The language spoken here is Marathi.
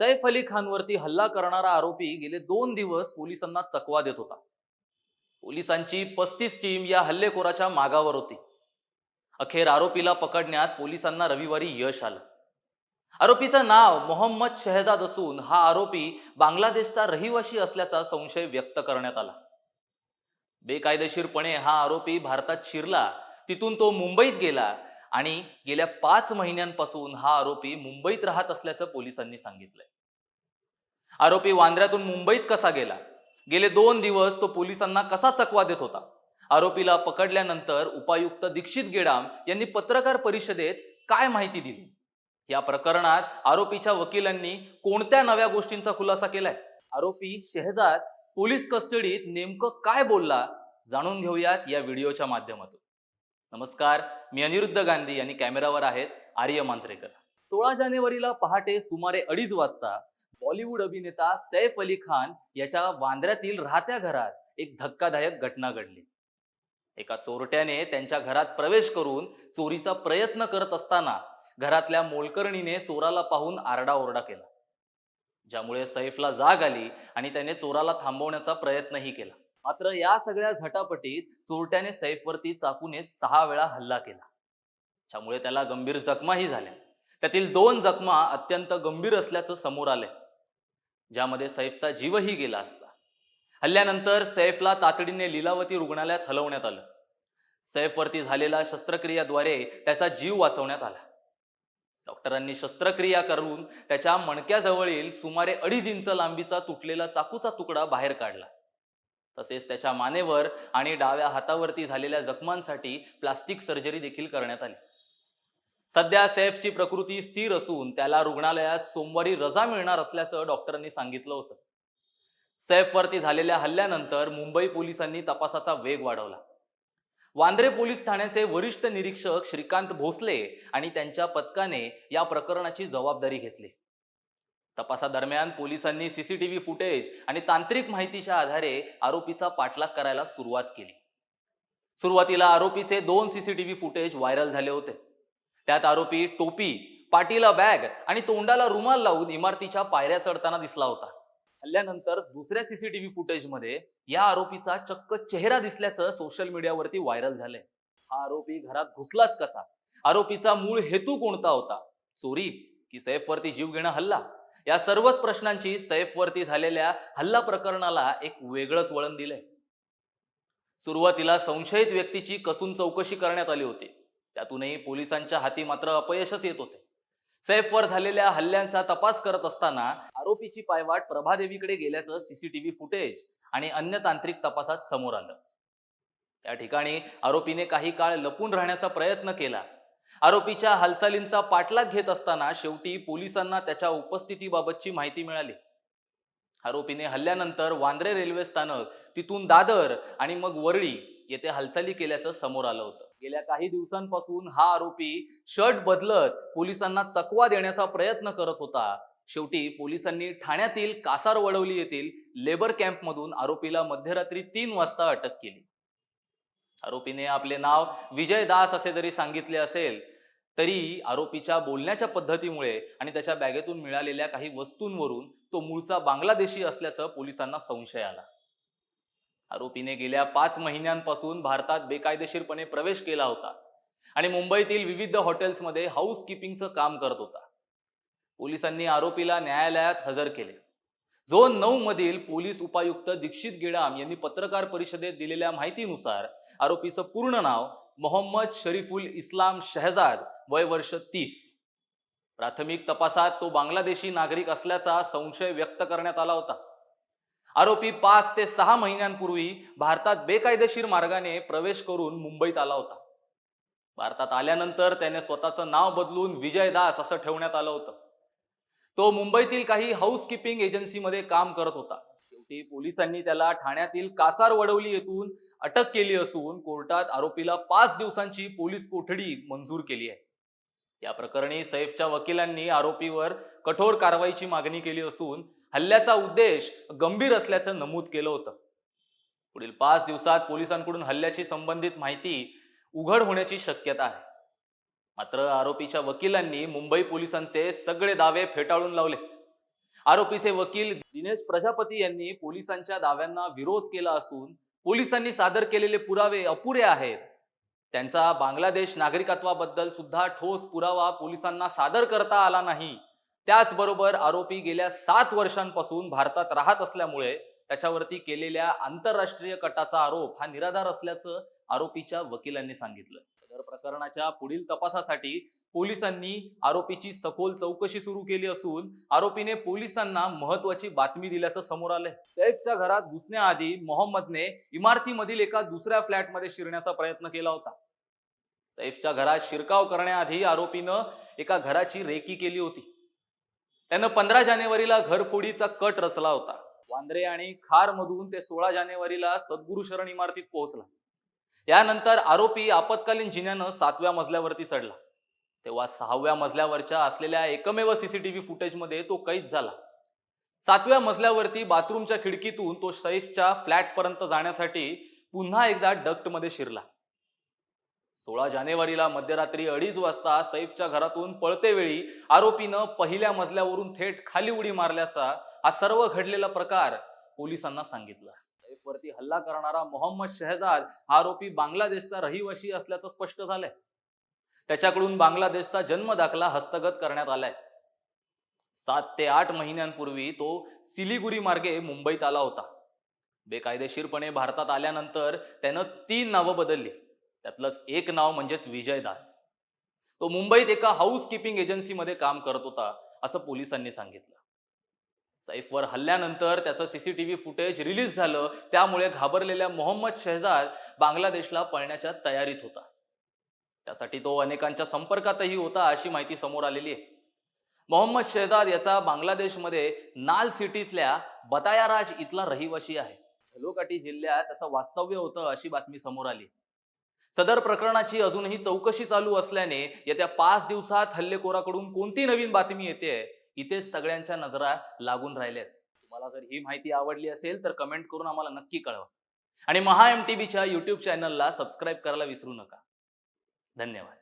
सैफ अली खानवरती हल्ला करणारा आरोपी गेले दोन दिवस पोलिसांना चकवा देत होता. पोलिसांची पस्तीस टीम या हल्लेखोराच्या मागावर होती. अखेर आरोपीला पकडण्यात पोलिसांना रविवारी यश आलं. आरोपीचं नाव मोहम्मद शहजाद असून हा आरोपी बांगलादेशचा रहिवासी असल्याचा संशय व्यक्त करण्यात आला. बेकायदेशीरपणे हा आरोपी भारतात शिरला तिथून तो मुंबईत गेला आणि गेल्या पाच महिन्यांपासून हा आरोपी मुंबईत राहत असल्याचं पोलिसांनी सांगितलंय. आरोपी वांद्र्यातून मुंबईत कसा गेला? गेले दोन दिवस तो पोलिसांना कसा चकवा देत होता? आरोपीला पकडल्यानंतर उपायुक्त दीक्षित गेडाम यांनी पत्रकार परिषदेत काय माहिती दिली? या प्रकरणात आरोपीच्या वकिलांनी कोणत्या नव्या गोष्टींचा खुलासा केलाय? आरोपी शहजाद पोलीस कस्टडीत नेमकं काय बोलला? जाणून घेऊयात या व्हिडिओच्या माध्यमातून. नमस्कार मी अनिरुद्ध गांधी आणि कॅमेरावर आहेत आर्य मांजरेकर. सोळा जानेवारीला पहाटे सुमारे अडीच वाजता बॉलिवूड अभिनेता सैफ अली खान याच्या वांद्र्यातील राहत्या घरात एक धक्कादायक घटना घडली. एका चोरट्याने त्यांच्या घरात प्रवेश करून चोरीचा प्रयत्न करत असताना घरातल्या मोलकर्णीने चोराला पाहून आरडाओरडा केला. ज्यामुळे सैफला जाग आली आणि त्याने चोराला थांबवण्याचा प्रयत्नही केला. मात्र या सगळ्या झटापटीत चोरट्याने सैफवरती चाकूने सहा वेळा हल्ला केला. त्यामुळे त्याला गंभीर जखमाही झाल्या. त्यातील दोन जखमा अत्यंत गंभीर असल्याचं समोर आलंय. ज्यामध्ये सैफचा जीवही गेला असता. हल्ल्यानंतर सैफला तातडीने लीलावती रुग्णालयात हलवण्यात आलं. सैफवरती झालेल्या शस्त्रक्रियाद्वारे त्याचा जीव वाचवण्यात आला. डॉक्टरांनी शस्त्रक्रिया करून त्याच्या मणक्याजवळील सुमारे अडीच इंच लांबीचा तुटलेला चाकूचा तुकडा बाहेर काढला. तसेच त्याच्या मानेवर आणि डाव्या हातावरती झालेल्या जखमांसाठी प्लास्टिक सर्जरी देखील करण्यात आली. सध्या सैफची प्रकृती स्थिर असून त्याला रुग्णालयात सोमवारी रजा मिळणार असल्याचं डॉक्टरांनी सांगितलं होतं. सैफवरती झालेल्या हल्ल्यानंतर मुंबई पोलिसांनी तपासाचा वेग वाढवला. वांद्रे पोलीस ठाण्याचे वरिष्ठ निरीक्षक श्रीकांत भोसले आणि त्यांच्या पथकाने या प्रकरणाची जबाबदारी घेतली. तपासादरम्यान पोलिसांनी सीसीटीव्ही फुटेज आणि तांत्रिक माहितीच्या आधारे आरोपीचा पाठलाग करायला सुरुवात केली. सुरुवातीला आरोपीचे दोन सीसीटीव्ही फुटेज व्हायरल झाले होते. त्यात आरोपी टोपी पाटीला बॅग आणि तोंडाला रुमाल लावून इमारतीच्या पायऱ्या चढताना दिसला होता. हल्ल्यानंतर दुसऱ्या सीसीटीव्ही फुटेजमध्ये या आरोपीचा चक्क चेहरा दिसल्याचं सोशल मीडियावरती व्हायरल झालंय. हा आरोपी घरात घुसलाच कसा? आरोपीचा मूळ हेतू कोणता होता? चोरी की सैफवरती जीव घेणं हल्ला? या सर्वच प्रश्नांची सैफवरती झालेल्या हल्ला प्रकरणाला एक वेगळंच वळण दिलंय. सुरुवातीला संशयित व्यक्तीची कसून चौकशी करण्यात आली होती. त्यातूनही पोलिसांच्या हाती मात्र अपयशच येत होते. सैफवर झालेल्या हल्ल्यांचा तपास करत असताना आरोपीची पायवाट प्रभादेवीकडे गेल्याचं सीसीटीव्ही फुटेज आणि अन्य तांत्रिक तपासात समोर आलं. त्या ठिकाणी आरोपीने काही काळ लपून राहण्याचा प्रयत्न केला. आरोपीच्या हालचालींचा पाठलाग घेत असताना शेवटी पोलिसांना त्याच्या उपस्थितीबाबतची माहिती मिळाली. आरोपीने हल्ल्यानंतर वांद्रे रेल्वे स्थानक तिथून दादर आणि मग वरळी येथे हालचाली केल्याचं समोर आलं होतं. गेल्या काही दिवसांपासून हा आरोपी शर्ट बदलत पोलिसांना चकवा देण्याचा प्रयत्न करत होता. शेवटी पोलिसांनी ठाण्यातील कासार वडवली येथील लेबर कॅम्पमधून आरोपीला मध्यरात्री तीन वाजता अटक केली. आरोपीने आपले नाव विजय दास असे जरी सांगितले असेल तरी आरोपीच्या बोलण्याच्या पद्धतीमुळे आणि त्याच्या बॅगेतून मिळालेल्या काही वस्तूंवरून तो मूळचा बांगलादेशी असल्याचं पोलिसांना संशय आला. आरोपीने गेल्या पाच महिन्यांपासून भारतात बेकायदेशीरपणे प्रवेश केला होता आणि मुंबईतील विविध हॉटेल्समध्ये हाऊस किपिंगचं काम करत होता. पोलिसांनी आरोपीला न्यायालयात हजर केले. झोन नऊ मधील पोलीस उपायुक्त दीक्षित गेडाम यांनी पत्रकार परिषदेत दिलेल्या माहितीनुसार आरोपीचं पूर्ण नाव मोहम्मद शरीफुल इस्लाम शहजाद वय वर्ष तीस. प्राथमिक तपासात तो बांगलादेशी नागरिक असल्याचा संशय व्यक्त करण्यात आला होता. आरोपी पाच ते सहा महिन्यांपूर्वी भारतात बेकायदेशीर मार्गाने प्रवेश करून मुंबईत आला होता. भारतात आल्यानंतर त्याने स्वतःचं नाव बदलून विजय दास असं ठेवण्यात आलं होतं. तो मुंबईतील काही हाऊस किपिंग एजन्सीमध्ये काम करत होता. शेवटी पोलिसांनी त्याला ठाण्यातील कासार वडवली येथून अटक केली असून कोर्टात आरोपीला पाच दिवसांची पोलीस कोठडी मंजूर केली आहे. या प्रकरणी सैफच्या वकिलांनी आरोपीवर कठोर कारवाईची मागणी केली असून हल्ल्याचा उद्देश गंभीर असल्याचं नमूद केलं होतं. पुढील पाच दिवसात पोलिसांकडून हल्ल्याशी संबंधित माहिती उघड होण्याची शक्यता आहे. मात्र आरोपीच्या वकिलांनी मुंबई पोलिसांचे सगळे दावे फेटाळून लावले. आरोपीचे वकील दिनेश प्रजापती यांनी पोलिसांच्या दाव्यांना विरोध केला असून पोलिसांनी सादर केलेले पुरावे अपुरे आहेत. त्यांचा बांगलादेश नागरिकत्वाबद्दल सुद्धा ठोस पुरावा पोलिसांना सादर करता आला नाही. त्याचबरोबर आरोपी गेल्या सात वर्षांपासून भारतात राहत असल्यामुळे त्याच्यावरती केलेल्या आंतरराष्ट्रीय कटाचा आरोप हा निराधार असल्याचं आरोपीच्या वकिलांनी सांगितलं. तर प्रकरणाच्या पुढील तपासासाठी पोलिसांनी आरोपीची सखोल चौकशी सुरू केली असून आरोपीने पोलिसांना महत्वाची बातमी दिल्याचं समोर आलंय. सैफच्या घरात घुसण्याआधी मोहम्मदने इमारतीमधील एका दुसऱ्या फ्लॅटमध्ये शिरण्याचा प्रयत्न केला होता. सैफच्या घरात शिरकाव करण्याआधी आरोपीनं एका घराची रेकी केली होती. त्यानं पंधरा जानेवारीला घरफोडीचा कट रचला होता. वांद्रे आणि खार मधून ते सोळा जानेवारीला सद्गुरु शरण इमारतीत पोहोचला. यानंतर आरोपी आपत्कालीन जिन्यानं सातव्या मजल्यावरती चढला. तेव्हा सहाव्या मजल्यावरच्या असलेल्या एकमेव सीसीटीव्ही फुटेजमध्ये तो कैद झाला. सातव्या मजल्यावरती बाथरूमच्या खिडकीतून तो सैफच्या फ्लॅट पर्यंत जाण्यासाठी पुन्हा एकदा डक्टमध्ये शिरला. सोळा जानेवारीला मध्यरात्री अडीच वाजता सैफच्या घरातून पळते वेळी आरोपीनं पहिल्या मजल्यावरून थेट खाली उडी मारल्याचा हा सर्व घडलेला प्रकार पोलिसांना सांगितला. वरती हल्ला करणारा मोहम्मद शहजाद हा आरोपी बांगलादेशचा रहिवासी असल्याचं स्पष्ट झालंय. त्याच्याकडून बांगलादेशचा जन्म दाखला हस्तगत करण्यात आलाय. सात ते आठ महिन्यांपूर्वी तो सिलिगुरी मार्गे मुंबईत आला होता. बेकायदेशीरपणे भारतात आल्यानंतर त्यानं तीन नावं बदलली. त्यातलंच एक नाव म्हणजेच विजयदास. तो मुंबईत एका हाऊस किपिंग एजन्सीमध्ये काम करत होता असं पोलिसांनी सांगितलं. सैफवर हल्ल्यानंतर त्याचं सीसीटीव्ही फुटेज रिलीज झालं. त्यामुळे घाबरलेल्या मोहम्मद शहजाद बांगलादेशला पळण्याच्या तयारीत होता. त्यासाठी तो अनेकांच्या संपर्कातही होता अशी माहिती समोर आलेली आहे. मोहम्मद शहजाद याचा बांगलादेशमध्ये नाल सिटीतल्या बतायाराज इथला रहिवासी आहे. झलोकाटी जिल्ह्यात त्याचं वास्तव्य होतं अशी बातमी समोर आली. सदर प्रकरणाची अजूनही चौकशी चालू असल्याने येत्या पाच दिवसात हल्लेखोराकडून कोणती नवीन बातमी येते? इथेच सगळ्यांच्या नजरा लागून राहिल्यात. तुम्हाला जर ही माहिती आवडली असेल तर कमेंट करून आम्हाला नक्की कळवा. आणि महा एम टी बीच्या युट्यूब चॅनलला सबस्क्राईब करायला विसरू नका. धन्यवाद.